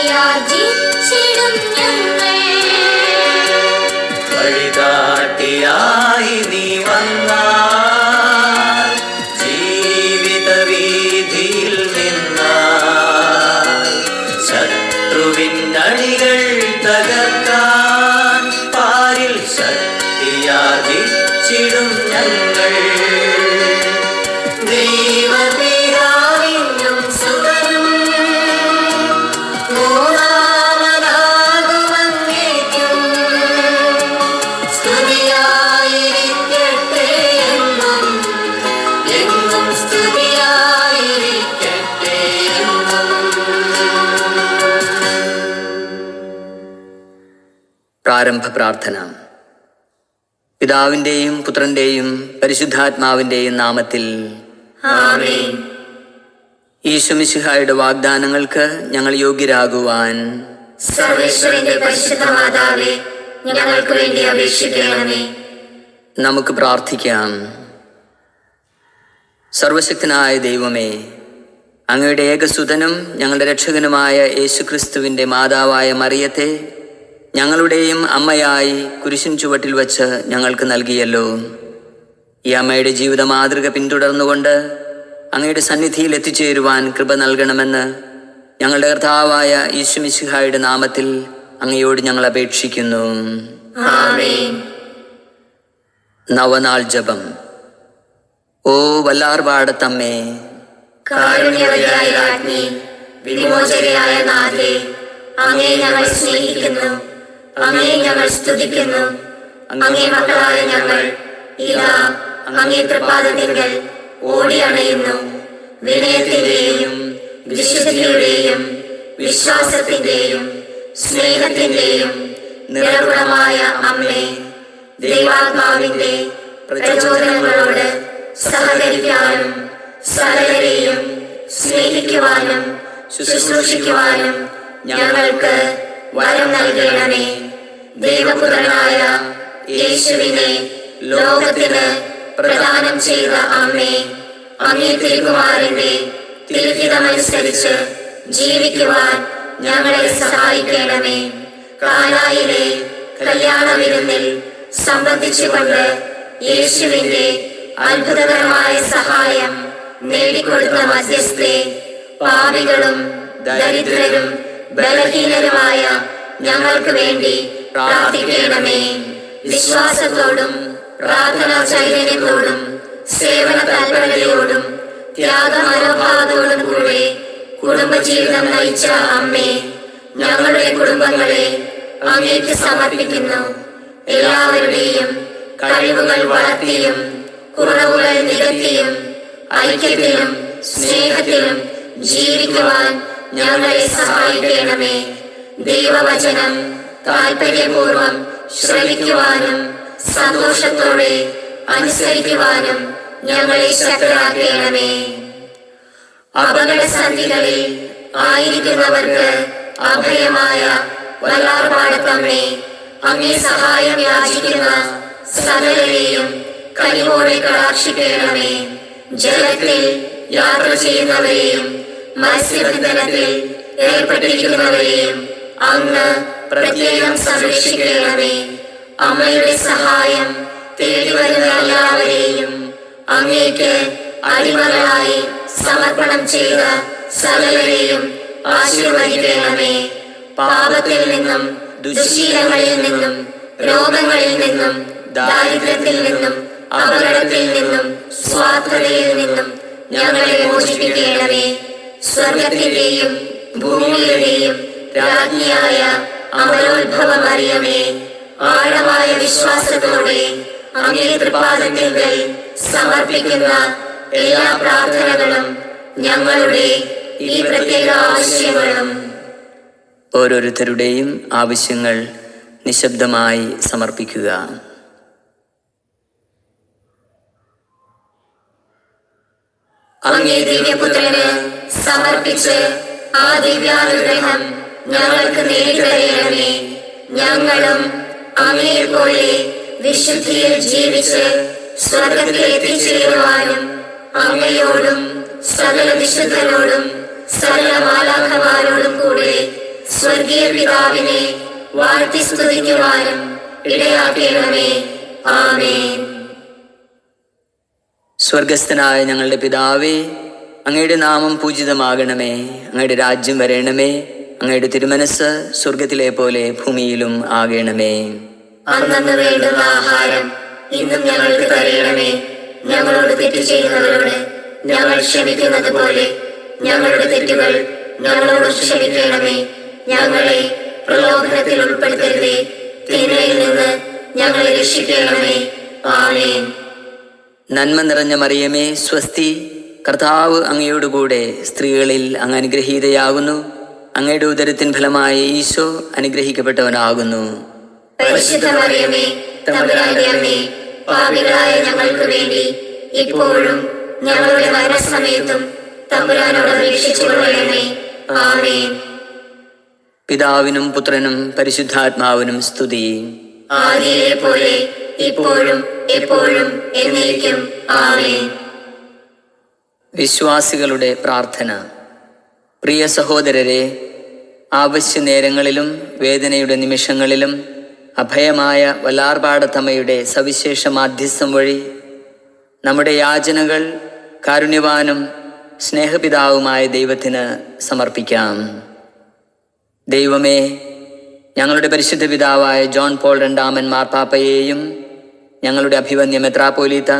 ശക്തിയാർജിച്ചിടും ഞങ്ങൾ വഴികാട്ടിയായി പ്രാരംഭ പ്രാർത്ഥന. പിതാവിന്റെയും പുത്രന്റെയും പരിശുദ്ധാത്മാവിന്റെയും നാമത്തിൽ ഈശ്വമിശിഹായുടെ വാഗ്ദാനങ്ങൾക്ക് ഞങ്ങൾ യോഗ്യരാകുവാൻ സർവേശ്വരന്റെ പരിശുദ്ധ മാതാവേ ഞങ്ങൾക്ക് വേണ്ടി അപേക്ഷിക്കണമേ. നമുക്ക് പ്രാർത്ഥിക്കാം. സർവശക്തനായ ദൈവമേ അങ്ങയുടെ ഏകസുതനും ഞങ്ങളുടെ രക്ഷകനുമായ യേശുക്രിസ്തുവിന്റെ മാതാവായ മറിയത്തെ ഞങ്ങളുടെയും അമ്മയായി കുരിശിൻ ചുവട്ടിൽ വച്ച് ഞങ്ങൾക്ക് നൽകിയല്ലോ. ഈ അമ്മയുടെ ജീവിത മാതൃക പിന്തുടർന്നുകൊണ്ട് അങ്ങയുടെ സന്നിധിയിൽ എത്തിച്ചേരുവാൻ കൃപ നൽകണമെന്ന് ഞങ്ങളുടെ കർത്താവായ ഈശ്വമിശിഹായുടെ നാമത്തിൽ അങ്ങയോട് ഞങ്ങൾ അപേക്ഷിക്കുന്നു. നവനാൾ ജപം. ഓ വല്ലാർപാടത്തമ്മേ കാരുണ്യവതിയായ രാജ്ഞി വിമോചകയായ നാഥേ അങ്ങേ ഞങ്ങൾ സ്നേഹിക്കുന്നു. അങ്ങേ ഞങ്ങൾ സ്തുതിക്കുന്നു. അങ്ങേ മക്കളായ ഞങ്ങൾ. ഇതാ അങ്ങേ ഓടി അണയുന്നു വിനയത്തിന്റെയും വിശുദ്ധിയുടെയും വിശ്വാസത്തിന്റെയും സ്നേഹത്തിന്റെയും നിറകുണമായ അമ്മേ ദൈവാത്മാവിന്റെ പ്രചോദനങ്ങളോട് സഹകരിക്കാനും സകലരെയും സ്നേഹിക്കുവാനും ശുശ്രൂഷിക്കുവാനും ഞങ്ങൾക്ക് വരം നൽകണമേ. ദൈവപുത്രനായ യേശുവിനെ ലോകത്തിന് പ്രദാനം ചെയ്ത അമ്മേ അങ്ങേ തിരുകുമാരന്റെ തിരുഹിതമനുസരിച്ച് ജീവിക്കുവാൻ ഞങ്ങളെ സഹായിക്കണമേ. കാനായിലെ കല്യാണ വിരുന്നിൽ സംബന്ധിച്ചുകൊണ്ട് യേശുവിന്റെ അത്ഭുതകരമായ സഹായം നേടിക്കൊടുത്ത മധ്യസ്ഥെ പാപികളും ദരിദ്രരും ബലഹീനരുമായ ഞങ്ങൾക്ക് വേണ്ടി പ്രാർത്ഥിക്കണമേ. വിശ്വാസത്തോടും പ്രാർത്ഥനാ ചൈതന്യത്തോടും സേവന തൽപരതയോടും ത്യാഗമനോഭാവത്തോടും കൂടെ കുടുംബജീവിതം നയിച്ച അമ്മേ ഞങ്ങളുടെ കുടുംബങ്ങളെ അങ്ങേക്ക് സമർപ്പിക്കുന്നു. എല്ലാവരുടെയും കഴിവുകൾ വളർത്തിയും കുറവുകൾ നികത്തിയും ഐക്യത്തിലും സ്നേഹത്തിലും ജീവിക്കുവാൻ ഞങ്ങളെ സഹായിക്കണമേ. ദൈവവചനം താല്പര്യപൂർവം ശ്രവിക്കുവാനും സന്തോഷത്തോടെ അനുസരിക്കുവാനും ഞങ്ങളെ ശക്തരാക്കണമേ. അപകടസന്ധികളിൽ ആയിരിക്കുന്നവർക്ക് അഭയമായ വല്ലാർപാടത്തമ്മേ അങ്ങേ സഹായം യാചിക്കുന്ന സകലരെയും കനിവോടെ കടാക്ഷിക്കണമേ. ജലത്തിൽ യാത്ര ചെയ്യുന്നവരെയും മത്സ്യബന്ധനത്തിൽ ഏർപ്പെട്ടിരിക്കുന്നവരെയും അങ്ങ് പ്രത്യേകം സംരക്ഷിക്കണമേ. അമ്മയുടെ സഹായം തേടി വരുന്ന എല്ലാവരെയും അങ്ങേക്ക് അടിമകളായി സമർപ്പണം ചെയ്ത സകലരെയും ആശീർവദിക്കണമേ. പാപത്തിൽ നിന്നും ദുശീലങ്ങളിൽ നിന്നും രോഗങ്ങളിൽ നിന്നും ദാരിദ്ര്യത്തിൽ നിന്നും അപകടത്തിൽ നിന്നും സ്വാർത്ഥതയിൽ നിന്നും ഞങ്ങളെ മോചിപ്പിക്കണമേ. സ്വർഗത്തിന്റെയും ഭൂമിയുടെയും രാജ്ഞിയായ അമലോത്ഭവം അറിയമേ ആഴമായ വിശ്വാസത്തോടെ അങ്ങേ തൃപാദത്തിങ്കൽ സമർപ്പിക്കുന്ന എല്ലാ പ്രാർത്ഥനകളും ഞങ്ങളുടെ ഈ പ്രത്യേക ആവശ്യങ്ങളും. ഓരോരുത്തരുടെയും ആവശ്യങ്ങൾ നിശബ്ദമായി സമർപ്പിക്കുക. അങ്ങേ ദിവ്യപുത്രന് സമർപ്പിച്ച് ആ ദിവ്യാനുഗ്രഹം ഞങ്ങൾക്ക് നേടിത്തരയണമേ ഞങ്ങളും അങ്ങയെ പോലെ വിശുദ്ധിയിൽ ജീവിച്ച് സ്വർഗത്തിൽ എത്തിച്ചേരുവാനും അങ്ങയോടും സകല വിശുദ്ധരോടും സകല മാലാഖമാരോടും കൂടെ സ്വർഗീയ പിതാവിനെ വാഴ്ത്തി സ്തുതിക്കുവാനും ഇടയാക്കണമേ. ആമേൻ. സ്വർഗസ്ഥനായ ഞങ്ങളുടെ പിതാവേ അങ്ങയുടെ നാമം പൂജിതമാകണമേ അങ്ങയുടെ രാജ്യം വരയണമേ അങ്ങയുടെ തിരുമനസ് സ്വർഗത്തിലെ പോലെ ഭൂമിയിലും ആകേണമേ. അന്നു വേണ്ടുന്ന ആഹാരം ഇന്നും ഞങ്ങൾക്ക് തരയണമേ. ഞങ്ങളോട് തെറ്റ് ചെയ്യുന്നവരോട് ഞങ്ങൾ ക്ഷമിക്കുന്നത് പോലെ ഞങ്ങളുടെ തെറ്റുകൾ ഞങ്ങളോട് ക്ഷമിക്കണമേ. ഞങ്ങളെ പ്രലോഭനത്തിൽ ഉൾപ്പെടുത്തരുതേ. തിന്മയിൽ നിന്ന് ഞങ്ങളെ രക്ഷിക്കണമേ. ആമേൻ. നന്മ നിറഞ്ഞ മറിയമേ സ്വസ്തി. കർത്താവ് അങ്ങയോടുകൂടെ സ്ത്രീകളിൽ അങ്ങ് അനുഗ്രഹീതയാകുന്നു. അങ്ങയുടെ ഉദരത്തിൻ ഫലമായ ഈശോ അനുഗ്രഹിക്കപ്പെട്ടവനാകുന്നു. പാപികളായ ഞങ്ങൾക്ക് വേണ്ടി ഇപ്പോഴും ഞങ്ങളുടെ മരണസമയത്തും തമ്പുരാനോട് അപേക്ഷിച്ചു കൊള്ളണമേ. ആമേൻ. പിതാവിനും പുത്രനും പരിശുദ്ധാത്മാവിനും സ്തുതി. ആദിയിലെ പോലെ ഇപ്പോഴും എപ്പോഴും എന്നേക്കും. ആമേൻ. വിശ്വാസികളുടെ പ്രാർത്ഥന. പ്രിയ സഹോദരരെ ആവശ്യ നേരങ്ങളിലും വേദനയുടെ നിമിഷങ്ങളിലും അഭയമായ വല്ലാർപാടത്തമ്മയുടെ സവിശേഷ മാധ്യസ്ഥം വഴി നമ്മുടെ യാചനകൾ കാരുണ്യവാനും സ്നേഹപിതാവുമായ ദൈവത്തിന് സമർപ്പിക്കാം. ദൈവമേ ഞങ്ങളുടെ പരിശുദ്ധ പിതാവായ ജോൺ പോൾ രണ്ടാമൻ മാർപ്പാപ്പയെയും ഞങ്ങളുടെ അഭിവന്യ മെത്രാപോലീത്ത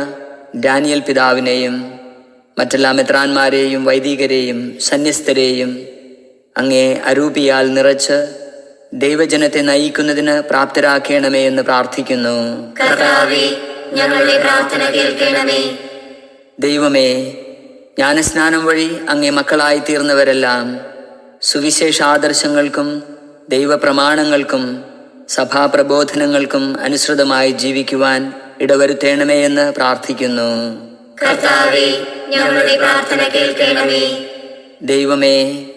ഡാനിയൽ പിതാവിനെയും മറ്റെല്ലാ മെത്രാന്മാരെയും വൈദികരെയും സന്യസ്തരെയും അങ്ങേ അരൂപിയാൽ നിറച്ച് ദൈവജനത്തെ നയിക്കുന്നതിന് പ്രാപ്തരാക്കണമേ എന്ന് പ്രാർത്ഥിക്കുന്നു. ഞങ്ങളുടെ പ്രാർത്ഥന കേൾക്കണമേ. ദൈവമേ ജ്ഞാനസ്നാനം വഴി അങ്ങേ മക്കളായി തീർന്നവരെല്ലാം സുവിശേഷ ആദർശങ്ങൾക്കും ദൈവപ്രമാണങ്ങൾക്കും സഭാപ്രബോധനങ്ങൾക്കും അനുസൃതമായി ജീവിക്കുവാൻ ഇടവരുത്തേണമേ എന്ന് പ്രാർത്ഥിക്കുന്നു. കർത്താവേ ഞങ്ങളുടെ പ്രാർത്ഥന കേൾക്കണമേ. ദൈവമേ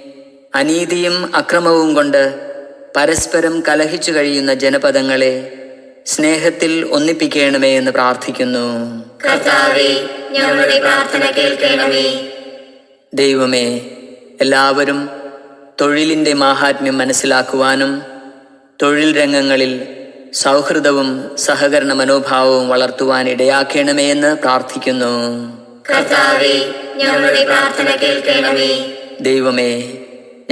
അനീതിയും അക്രമവും കൊണ്ട് പരസ്പരം കലഹിച്ചു കഴിയുന്ന ജനപദങ്ങളെ സ്നേഹത്തിൽ ഒന്നിപ്പിക്കണമേ എന്ന് പ്രാർത്ഥിക്കുന്നു. ദൈവമേ എല്ലാവരും തൊഴിലിന്റെ മാഹാത്മ്യം മനസ്സിലാക്കുവാനും തൊഴിൽ രംഗങ്ങളിൽ സൗഹൃദവും സഹകരണ മനോഭാവവും വളർത്തുവാൻ ഇടയാക്കണമേ എന്ന് പ്രാർത്ഥിക്കുന്നു. ദൈവമേ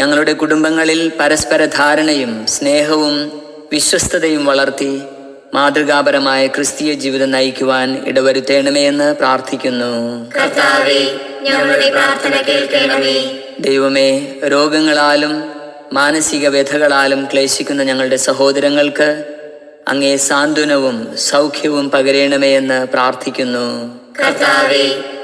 ഞങ്ങളുടെ കുടുംബങ്ങളിൽ പരസ്പര ധാരണയും സ്നേഹവും വിശ്വസ്തതയും വളർത്തി മാതൃകാപരമായ ക്രിസ്തീയ ജീവിതം നയിക്കുവാൻ ഇടവരുത്തേണമേ എന്ന് പ്രാർത്ഥിക്കുന്നു. ഞങ്ങളുടെ പ്രാർത്ഥന കേൾക്കണമേ. ദൈവമേ രോഗങ്ങളാലും മാനസിക വ്യഥകളാലും ക്ലേശിക്കുന്ന ഞങ്ങളുടെ സഹോദരങ്ങൾക്ക് അങ്ങേ സാന്ത്വനവും സൗഖ്യവും പകരണമേ എന്ന് പ്രാർത്ഥിക്കുന്നു.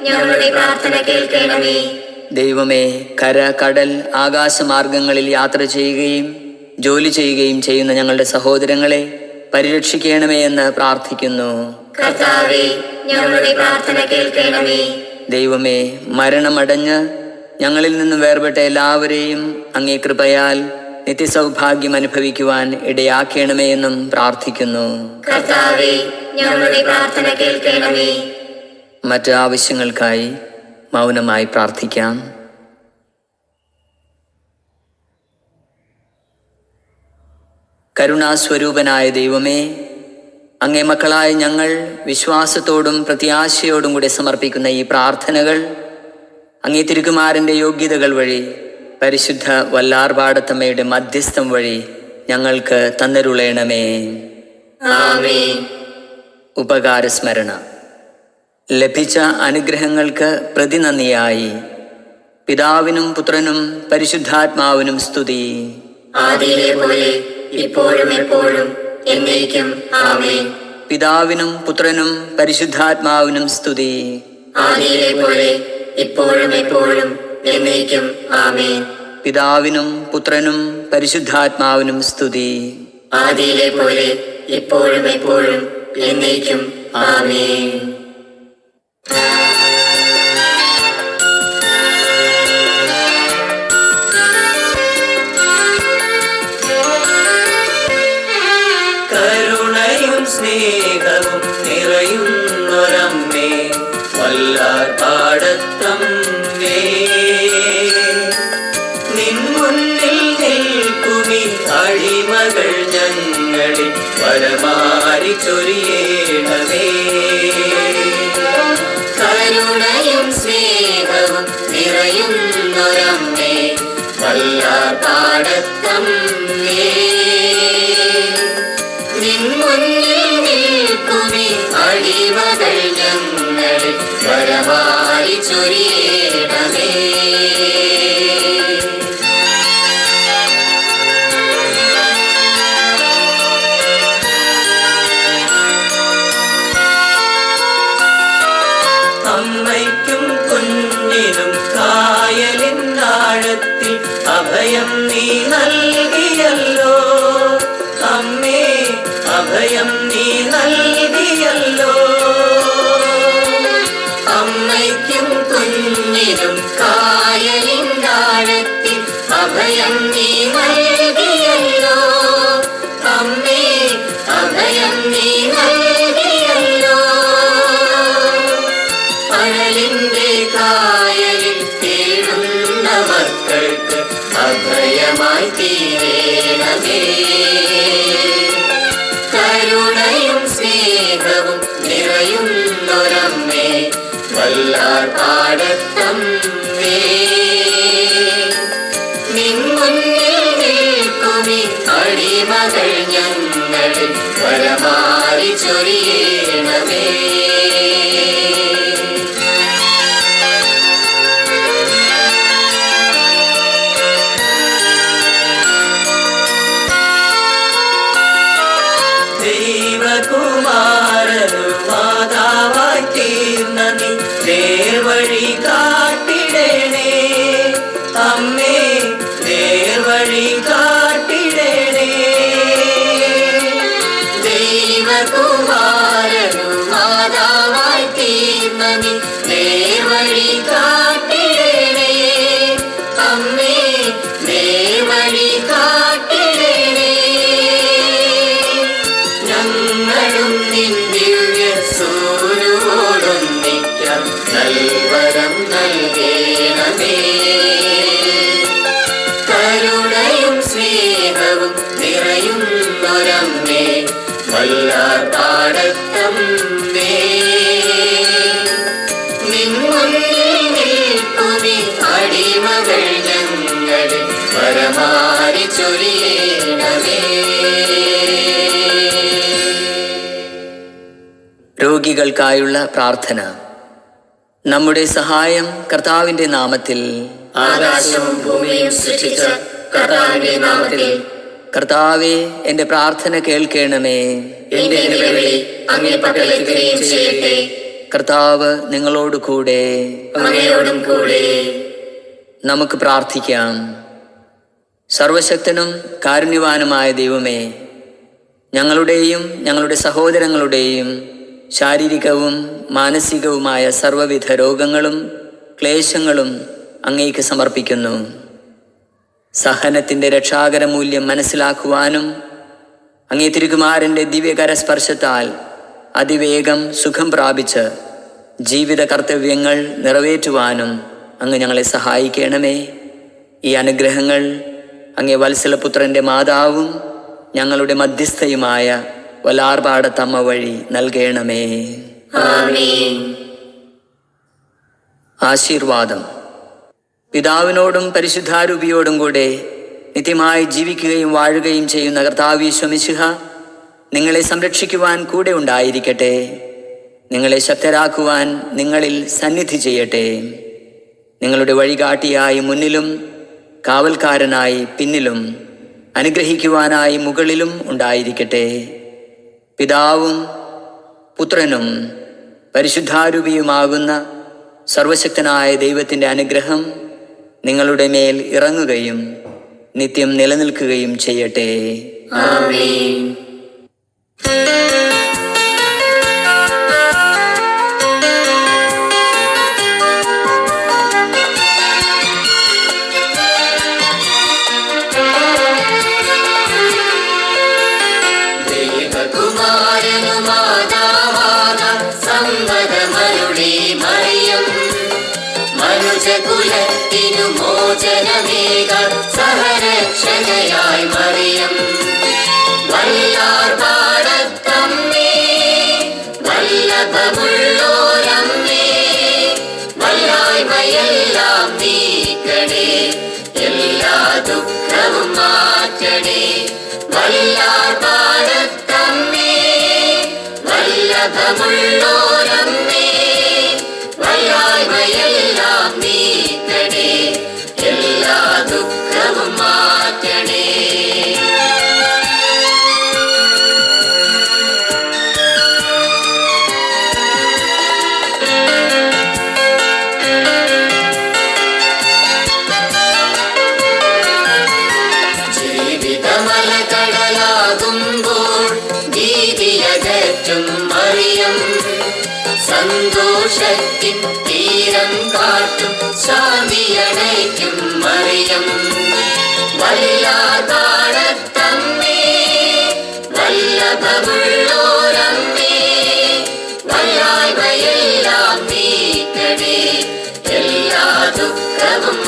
ഞങ്ങളുടെ പ്രാർത്ഥന കേൾക്കണമേ. ദൈവമേ കര കടൽ ആകാശമാർഗങ്ങളിൽ യാത്ര ചെയ്യുകയും ജോലി ചെയ്യുകയും ചെയ്യുന്ന ഞങ്ങളുടെ സഹോദരങ്ങളെ പരിരക്ഷിക്കണമേ എന്ന് പ്രാർത്ഥിക്കുന്നു. കർത്താവേ ഞങ്ങളുടെ പ്രാർത്ഥന കേൾക്കണമേ. ദൈവമേ മരണമടഞ്ഞ് ഞങ്ങളിൽ നിന്നും വേർപെട്ട എല്ലാവരെയും അങ്ങേ കൃപയാൽ നിത്യസൗഭാഗ്യം അനുഭവിക്കുവാൻ ഇടയാക്കണമേ എന്നും പ്രാർത്ഥിക്കുന്നു. കർത്താവേ ഞങ്ങളുടെ പ്രാർത്ഥന കേൾക്കണമേ. മറ്റ് ആവശ്യങ്ങൾക്കായി മൗനമായി പ്രാർത്ഥിക്കാം. കരുണാസ്വരൂപനായ ദൈവമേ അങ്ങേ മക്കളായ ഞങ്ങൾ വിശ്വാസത്തോടും പ്രത്യാശയോടും കൂടെ സമർപ്പിക്കുന്ന ഈ പ്രാർത്ഥനകൾ അങ്ങേ തിരുകുമാരന്റെ യോഗ്യതകൾ വഴി പരിശുദ്ധ വല്ലാർപാടത്തമ്മയുടെ മധ്യസ്ഥം വഴി ഞങ്ങൾക്ക് തന്നരുളേണമേ. ഉപകാരസ്മരണ. ലഭിച്ച അനുഗ്രഹങ്ങൾക്ക് പ്രതിനന്ദിയായി. പിതാവിനും പുത്രനും പരിശുദ്ധാത്മാവിനും സ്തുതി. ആദിയിലെ പോലെ ഇപ്പോഴും എപ്പോഴും എന്നേക്കും ആമേൻ. പിതാവിനും പുത്രനും പരിശുദ്ധാത്മാവിനും സ്തുതി. ആദിയിലെ പോലെ ഇപ്പോഴും എപ്പോഴും എന്നേക്കും ആമേൻ. പിതാവിനും പുത്രനും പരിശുദ്ധാത്മാവിനും സ്തുതി. ആദിയിലെ പോലെ ഇപ്പോഴും എപ്പോഴും എന്നേക്കും ആമേൻ. കരുണയും സ്നേഹവും നിറയുന്നൊരമ്മേ വല്ലാർ പാടത്തമ്മേ. അടിമകൾ ഞങ്ങളിൽ പരമാരി കരുണയും സ്നേഹവും നിറയുന്നൊരമ്മേ നിൻ മുന്നിൽ നിൽക്കുമി അടിമകൾ ഞങ്ങളിൽ വരമായി ചൊരിയണമേ. അഭയം നീ നൽകിയല്ലോ. അമ്മേ അഭയം നീ നൽകിയല്ലോ. അമ്മയ്ക്കും കുഞ്ഞിനും കായലിൻ അഭയം നീ നൽകിയല്ലോ അടിമകൾ ഞങ്ങളിൽ പരമാരി ചൊരിയണമേ. कुमारवाती तीर्मनि वणि പരമാരി ചൊരിയണമേ രോഗികൾക്കായുള്ള പ്രാർത്ഥന. നമ്മുടെ സഹായം കർത്താവിന്റെ നാമത്തിൽ. ആകാശവും ഭൂമിയും സൃഷ്ടിച്ച കർത്താവിന്റെ നാമത്തിൽ. കർത്താവെ എന്റെ പ്രാർത്ഥന കേൾക്കണമേ. എന്റെ നിലവിളി അങ്ങേ പക്കലെത്തുകയും ചെയ്യട്ടെ. കർത്താവ് നിങ്ങളോട് കൂടെ അങ്ങയോടും കൂടെ. നമുക്ക് പ്രാർത്ഥിക്കാം. സർവശക്തനും കാരുണ്യവാനുമായ ദൈവമേ ഞങ്ങളുടെയും ഞങ്ങളുടെ സഹോദരങ്ങളുടെയും ശാരീരികവും മാനസികവുമായ സർവവിധ രോഗങ്ങളും ക്ലേശങ്ങളും അങ്ങേക്ക് സമർപ്പിക്കുന്നു. സഹനത്തിന്റെ രക്ഷാകര മൂല്യം മനസ്സിലാക്കുവാനും അങ്ങേ തിരുകുമാരന്റെ ദിവ്യകരസ്പർശത്താൽ അതിവേഗം സുഖം പ്രാപിച്ച് ജീവിത കർത്തവ്യങ്ങൾ നിറവേറ്റുവാനും അങ്ങ് ഞങ്ങളെ സഹായിക്കണമേ. ഈ അനുഗ്രഹങ്ങൾ അങ്ങേ വത്സലപുത്രന്റെ മാതാവും ഞങ്ങളുടെ മധ്യസ്ഥയുമായ വലാർപാടത്തമ്മ വഴി നൽകേണമേ. ആശീർവാദം. പിതാവിനോടും പരിശുദ്ധാരൂപിയോടും കൂടെ നിത്യമായി ജീവിക്കുകയും വാഴുകയും ചെയ്യുന്ന കർത്താവീശ്വമിശിഹ നിങ്ങളെ സംരക്ഷിക്കുവാൻ കൂടെ ഉണ്ടായിരിക്കട്ടെ. നിങ്ങളെ ശക്തരാക്കുവാൻ നിങ്ങളിൽ സന്നിധി ചെയ്യട്ടെ. നിങ്ങളുടെ വഴികാട്ടിയായി മുന്നിലും കാവൽക്കാരനായി പിന്നിലും അനുഗ്രഹിക്കുവാനായി മുകളിലും ഉണ്ടായിരിക്കട്ടെ. പിതാവും പുത്രനും പരിശുദ്ധാരൂപിയുമാകുന്ന സർവശക്തനായ ദൈവത്തിന്റെ അനുഗ്രഹം നിങ്ങളുടെ മേൽ ഇറങ്ങുകയും നിത്യം നിലനിൽക്കുകയും ചെയ്യട്ടെ. ആമേൻ. മനുജകുലത്തിനു മോചനമേക സഹരക്ഷകയായി മറിയം. വല്ലാർ പാടത്തമ്മേ വല്ലഭമുള്ളോരമ്മേ വല്ലായ്മയെല്ലാം നീക്കണേ എല്ലാ ദുഃഖവും മാറ്റണേ. വല്ലാർ പാടത്തമ്മേ വല്ലഭമുള്ളോരമ്മേ വല്ലായ്മയെല്ലാം മാറ്റണേ எல்லா துக்கமும்